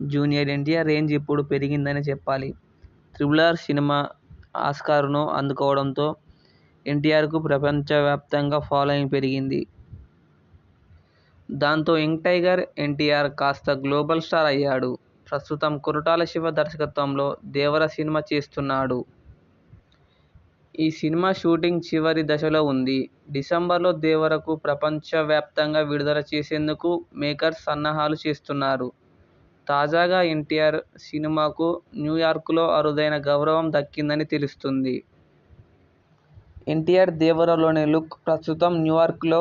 Junior NTR range ఇప్పుడు పెరిగిందనే చెప్పాలి. 'త్రిబుల్ ఆర్' సినిమా ఆస్కార్ను అందుకోవడంతో ఎన్టీఆర్కు ప్రపంచవ్యాప్తంగా ఫాలోయింగ్ పెరిగింది. దాంతో యంగ్ టైగర్ ఎన్టీఆర్ కాస్త గ్లోబల్ స్టార్ అయ్యాడు. ప్రస్తుతం కొరటాల శివ దర్శకత్వంలో 'దేవర' సినిమా చేస్తున్నాడు. ఈ సినిమా షూటింగ్ చివరి దశలో ఉంది. డిసెంబర్లో దేవరకు ప్రపంచవ్యాప్తంగా విడుదల చేసేందుకు మేకర్స్ సన్నాహాలు చేస్తున్నారు. తాజాగా ఎన్టీఆర్ సినిమాకు న్యూయార్క్లో అరుదైన గౌరవం దక్కిందని తెలుస్తుంది ఎన్టీఆర్ 'దేవర'లోని లుక్ ప్రస్తుతం న్యూయార్క్లో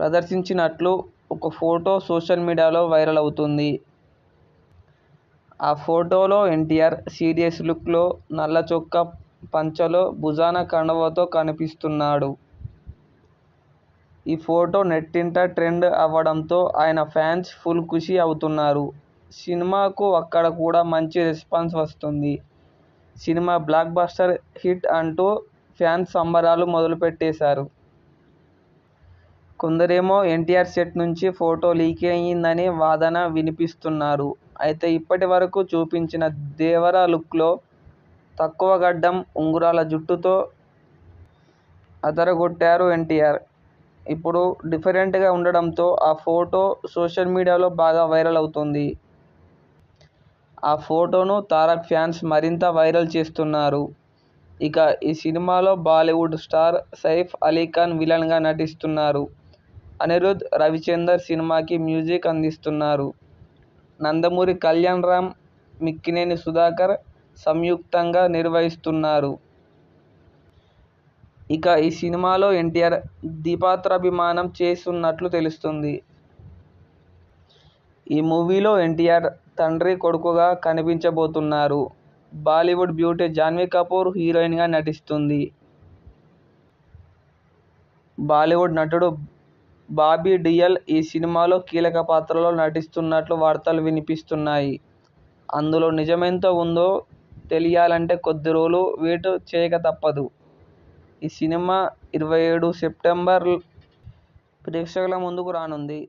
ప్రదర్శించినట్లు ఒక ఫోటో సోషల్ మీడియాలో వైరల్ అవుతోంది. ఆ ఫోటోలో ఎన్టీఆర్ సీరియస్ లుక్లో నల్ల చొక్కా, పంచలో భుజాన కండువాతో కనిపిస్తున్నాడు. ఈ ఫోటో నెట్టింట ట్రెండ్ అవ్వడంతో ఆయన ఫ్యాన్స్ ఫుల్ ఖుషి అవుతున్నారు. సినిమాకు అక్కడ కూడా మంచి రెస్పాన్స్ వస్తుంది సినిమా బ్లాక్ బస్టర్ హిట్ అంటూ ఫ్యాన్స్ సంబరాలు మొదలుపెట్టేశారు. కొందరేమో ఎన్టీఆర్ సెట్ నుంచి ఫోటో లీకయిందనే వాదన వినిపిస్తున్నారు. అయితే ఇప్పటి వరకు చూపించిన 'దేవర' లుక్లో తక్కువ గడ్డం, ఉంగరాల జుట్టుతో అదరగొట్టారు ఎన్టీఆర్. ఇప్పుడు డిఫరెంట్గా ఉండడంతో ఆ ఫోటో సోషల్ మీడియాలో బాగా వైరల్ అవుతుంది ఆ ఫోటోను తారక్ ఫ్యాన్స్ మరింత వైరల్ చేస్తున్నారు. ఇక ఈ సినిమాలో బాలీవుడ్ స్టార్ సైఫ్ అలీ ఖాన్ విలన్గా నటిస్తున్నారు. అనిరుద్ధ్ రవిచందర్ సినిమాకి మ్యూజిక్ అందిస్తున్నారు. నందమూరి కళ్యాణ్ రామ్ మిక్కినేని సుధాకర్ సంయుక్తంగా నిర్వహిస్తున్నారు ఇక ఈ సినిమాలో ఎన్టీఆర్ ద్విపాత్రాభిమానం చేస్తున్నట్లు తెలుస్తుంది ఈ మూవీలో ఎన్టీఆర్ తండ్రి, కొడుకుగా కనిపించబోతున్నారు. బాలీవుడ్ బ్యూటీ జాన్వీ కపూర్ హీరోయిన్గా నటిస్తుంది బాలీవుడ్ నటుడు బాబీ డియల్ ఈ సినిమాలో కీలక పాత్రలో నటిస్తున్నట్లు వార్తలు వినిపిస్తున్నాయి. అందులో నిజమెంత ఉందో తెలియాలంటే కొద్ది రోజులు వెయిట్ చేయక తప్పదు. ఈ సినిమా ఇరవై ఏడు సెప్టెంబర్ ప్రేక్షకుల ముందుకు రానుంది.